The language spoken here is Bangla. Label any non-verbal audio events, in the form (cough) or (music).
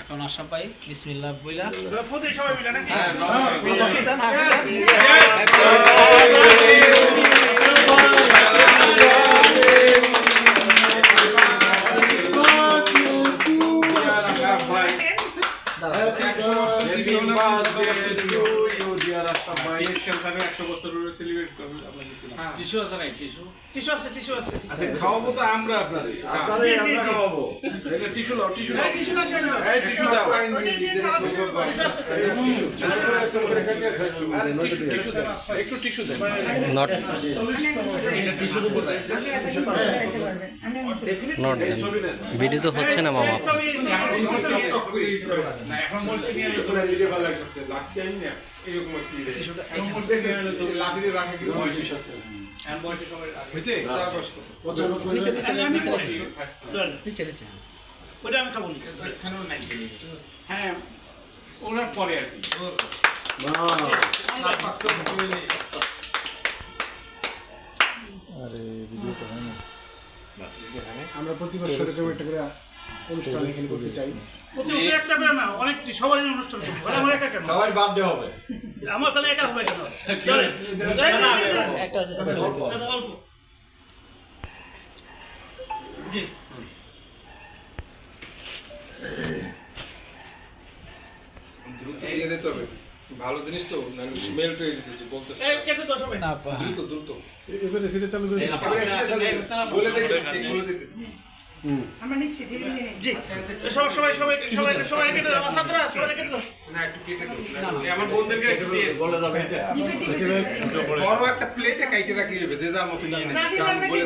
এখন আশা পাই বিসমিল্লাহ বইলা। প্রতি সবাই মিলে নাকি? টিস্যু আছে নাই টিস্যু টিস্যু আছে টিস্যু আছে আচ্ছা খাওয়াবো তো আমরা আপনারে আপনারে আমরা। খাওয়াবো। টিস্যু দাও টিস্যু দাও না এই টিস্যু দাও। একটু টিস্যু দেন নট নট দেন ভিডিও তো হচ্ছে না মামা হয় হয়েছে তারপর নিচে নিচে ওটা আমি খাব হ্যাঁ ওনার পরে আর কি। আমরা প্রতি বছর একটা করে অনুষ্ঠান এখানে করতে চাই। প্রতি বছর একটা করে না অনেক সবাই অনুষ্ঠান করব। আমার একা কেন? সবার বার্থডে হবে। আমার খালি একা হবে কেন? (laughs) একটা অল্প। জি। এই দিতে হবে। ভালো জিনিস তো মেল টু দিতেছি বলতেছি। এই কেটে দাও সবাই। না দ্রুত দ্রুত। এবারে সেটা চালু করে বলে দেখতে বলে দেখতে আমরা নিচ্ছি ধীরে ধীরে জি। সবাই সবাই সবাই সবাই সবাই কেটে দাও ছাত্ররা সবাই কেটে দাও। না একটু কেটে দাও। আমার বন্ধুদেরকে একটু দিয়ে বলে যাবে দিবে, দিবে, দিবে। বড় একটা প্লেটে কাইটে রাখলে হবে যে যার মতো নিয়ে নেবে বলে।